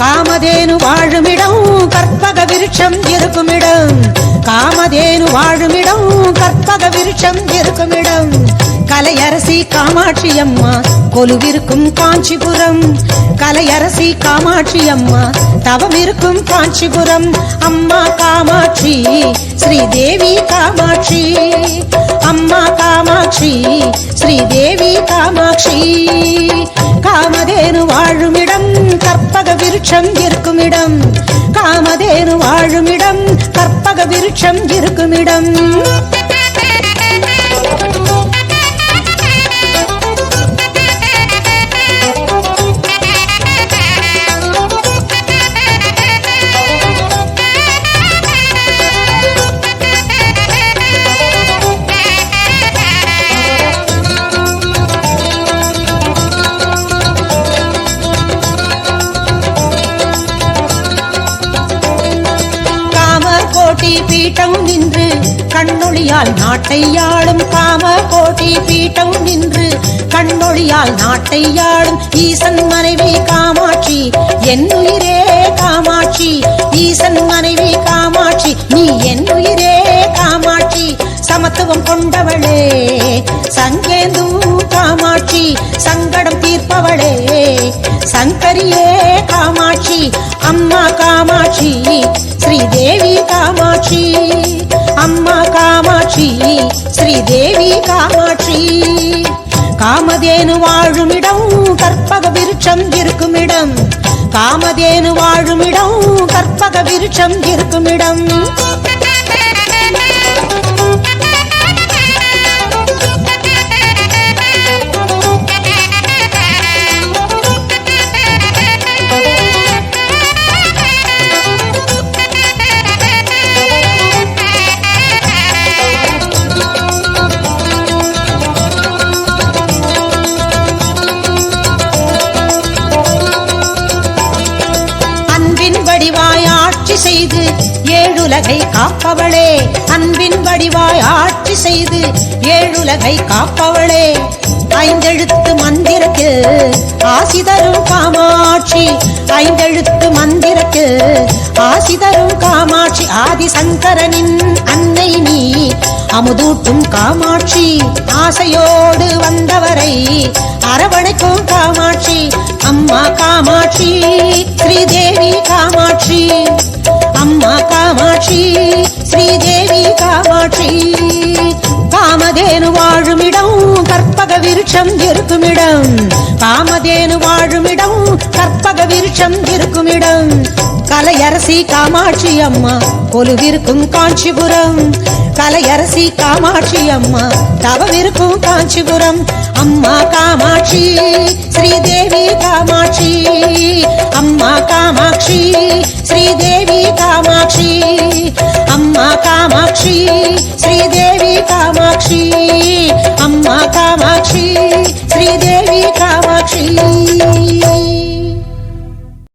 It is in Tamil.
காமதேனு வாழுமிடம் கற்பக விருட்சம் இருக்குமிடம். காமதேனு வாழுமிடம் கற்பக விருட்சம் இருக்குமிடம். கலையரசி காமாட்சி அம்மா கொலுவிருக்கும் காஞ்சிபுரம். கலையரசி காமாட்சி அம்மா தவம் இருக்கும் காஞ்சிபுரம். அம்மா காமாட்சி ஸ்ரீதேவி காமாட்சி. அம்மா காமாட்சி ஸ்ரீதேவி காமாட்சி. இருக்குமிடம் காமதேனு வாழுமிடம் கற்பக விருட்சம் இருக்குமிடம். கோட்டி பீட்டம் நின்று கண்ணொழியால் நாட்டை யாழும் காம கோட்டி பீட்டம் நின்று கண்ணொழியால் நாட்டை யாழும் ஈசன் மனைவி காமாட்சி. என்னுயிரே காமாட்சி. ஈசன் மனைவி காமாட்சி. நீ என்னுயிரே காமாட்சி. சமத்துவம் கொண்டவளே சங்கேந்தும் காமாட்சி. சங்கடம் தீர்ப்பவளே சங்கரியே காமாட்சி. அம்மா காமாட்சி. ஸ்ரீதேவி காமாட்சி. அம்மா காமாட்சி ஸ்ரீதேவி காமாட்சி. காமதேனு வாழுமிடம் கற்பக விருட்சம் இருக்குமிடம். காமதேனு வாழுமிடம் கற்பக விருட்சம் இருக்குமிடம். அன்பின் ஆட்சி செய்து ஏழுலகை காப்பவளே. அன்பின் வடிவாய் ஆட்சி செய்து ஏழுலகை காப்பவளே. ஐந்தெழுத்து மந்திரத்தில் ஆசி தரும் காமாட்சி. ஐந்தெழுத்து மந்திரத்தில் ஆசி தரும் காமாட்சி. ஆதிசங்கரனின் அன்னை நீ அமுதூட்டும் காமாட்சி. ஆசையோடு வந்தவரை அரவணைக்கும் காமாட்சி. அம்மா காமாட்சி. ஸ்ரீ காமதேனு வாழுமிடம் கற்பக விருட்சம் இருக்குமிடம். காமதேனு வாழுமிடம் கற்பக விருட்சம் இருக்குமிடம். கலையரசி காமாட்சி அம்மா கொலுவிருக்கும் காஞ்சிபுரம். கலையரசி காமாட்சி அம்மா தவவிருக்கும் காஞ்சிபுரம். அம்மா காமாட்சி ஸ்ரீதேவி காமாட்சி. அம்மா காமாட்சி ஸ்ரீதேவி காமாட்சி. அம்மா காமாட்சி ஸ்ரீதேவி காமாட்சி அம்மா காமாட்சி